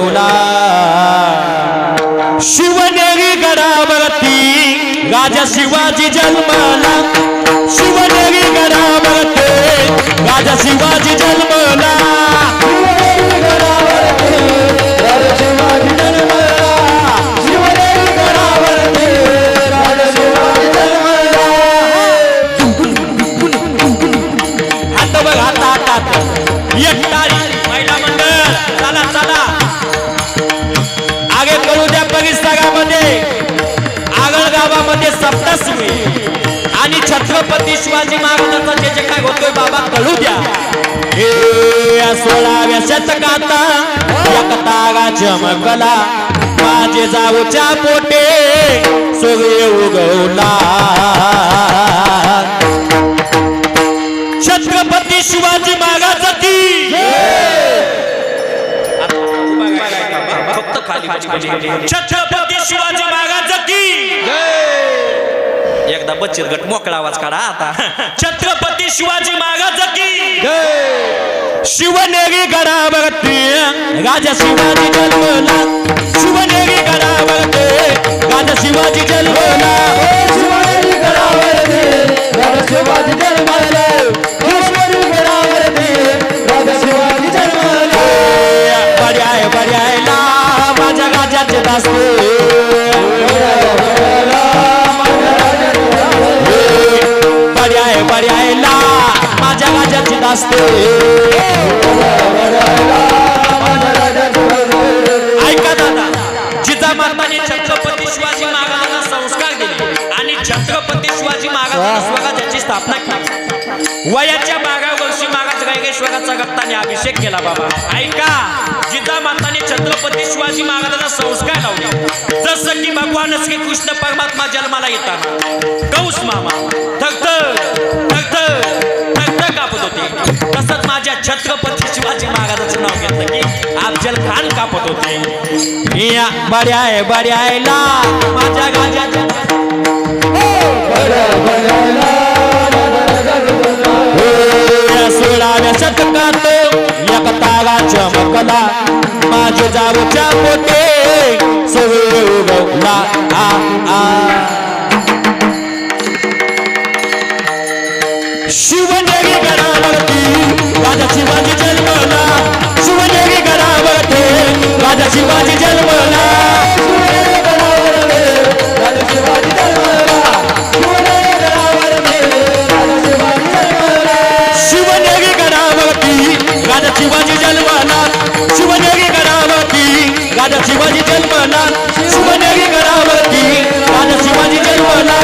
उगवला शिवनेरी गडावरती राजा शिवाजी जन्मला. शिवनेरी गडावरती राजा शिवाजी जन्मला. हात एक महिला मंडळ. चला चला. परिसरामध्ये आगळ गावामध्ये सप्तश्री आणि छत्रपती शिवाजी महाराजांचा जे जे काय होतोय बाबा कळू द्या. हे सोळाव्या शतकाता तारा चमकला माझे जाऊच्या पोटे सूर्य उगवला. छत्रपती शिवाजी महाराज की? फक्त खाली. छत्रपती शिवाजी महाराज की? एकदा बच्चत गट मोकळा आवाज काढा आता. छत्रपती शिवाजी महाराज की? शिवनेरी गडावरती राजा शिवाजी जन्मला. शिवनेरी गडावरती राजा शिवाजी जन्मला. शिवनेरी गडावरती राजा शिवाजी जन्मला. शिवनेरी गडावरती राजा शिवाजी जन्मला. माझ्या राजाचे ऐका दादा जिजामाताने छत्रपती शिवाजी महाराजांना संस्कार दिले आणि छत्रपती शिवाजी महाराजांना स्वराज्याची स्थापना केली. वयाच्या बारा वर्षी महाराज गायकेश्वराचा रक्ताने अभिषेक केला बाबा. ऐका जिजामाताने छत्रपती शिवाजी महाराजांना संस्कार लावले. जसं की भगवान श्री कृष्ण परमात्मा जन्माला येताना. कौस मामा थकथक कापत होते. या बड्याय बड्यायला माझ्या गाजाच्या या सोळाव्या शतकात एक तारा चमकला. माझे जाऊच्या पोटे सगळे उगवला. आ आ. शिवनेरी गडावरती राजा शिवाजी जन्मला. राजा शिवाजी जन्मला. राजा शिवाजी जन्मला शिवनेरी गडावरती राजा शिवाजी जन्मला. शिवनेरी गडावरती राजा शिवाजी जन्मला. शिवनेरी गडावरती राजा शिवाजी जन्मला.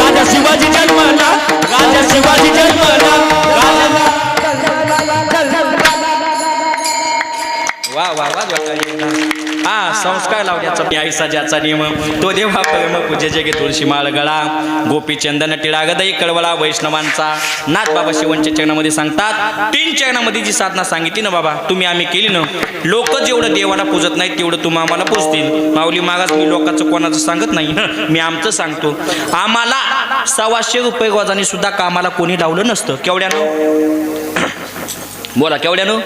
राजा शिवाजी जन्मला. राजा शिवाजी वा वा वा हा संस्कार लावण्याचा प्यायसा ज्याचा नियम. तो देवा प्रेम पूजे जगे तुळशी माळ गळा. गोपीचंदन टिळागदई कळवळा वैष्णवांचा. नाथ बाबा शिवांच्या चरणामध्ये सांगतात तीन चरणामध्ये जी साधना सांगितली ना बाबा तुम्ही आम्ही केली ना लोक जेवढं देवाला पूजत नाहीत तेवढं तुम्ही आम्हाला पूजतील. माऊली मागास मी लोकांचं कोणाचं सांगत नाही. मी आमचं सांगतो. आम्हाला सव्वाशे रुपये गजाने सुद्धा कामाला कोणी लावलं नसतं. केवढ्यानं? बोला केवढ्यानं?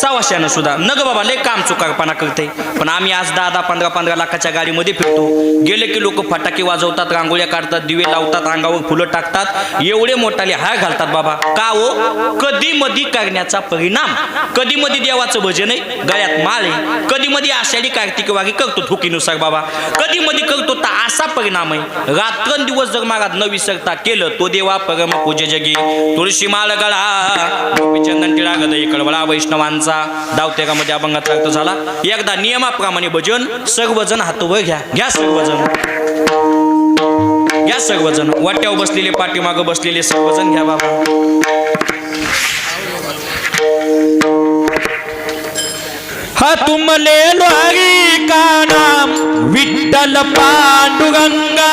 सव्वाशेनं सुद्धा. नग बाबा लय काम चुकारपणा करते. पण आम्ही आज दहा दहा पंधरा पंधरा लाखाच्या गाडीमध्ये फिरतो. गेले की लोक फटाके वाजवतात रांगोळ्या काढतात दिवे लावतात अंगावर फुलं टाकतात. एवढे मोठाले हार घालतात बाबा. का हो? कधी मधी करण्याचा परिणाम. कधी मधी देवाचं भजन आहे गळ्यात माळ आहे. कधी मधी आषाढी कार्तिक वारी करतो धुकीनुसार बाबा. कधी मधी करतो तर असा परिणाम आहे. रात्रंदिवस जर महाराज न विसरता केलं तो देवा परम पूजे जगी तुळशी माळ गळा गोपीचंदन टिळा गदई कळवळा वैष्णवांचा दावतेगामध्ये अभंगात अर्थ झाला. एकदा नियमाप्रमाणे भजन सर्वजण हातवर घ्या. घ्या सर्वजण. घ्या सर्वजण. वाट्यावर बसलेले पाठीमागं बसलेले सर्वजण घ्या बाबा. हा तुमले लोरी का नाम विठ्ठल पांडुरंगा.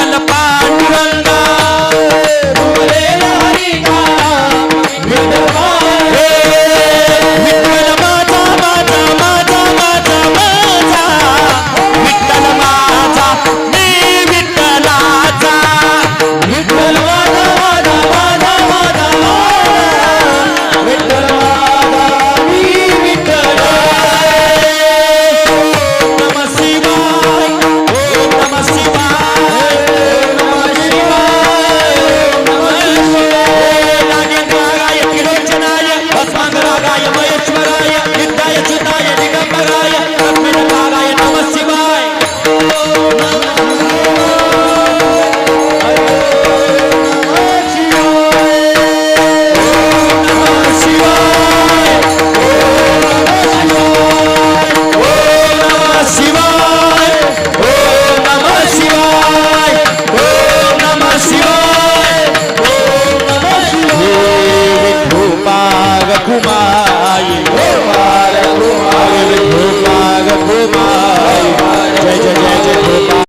பல பாட்டுகள் தான்.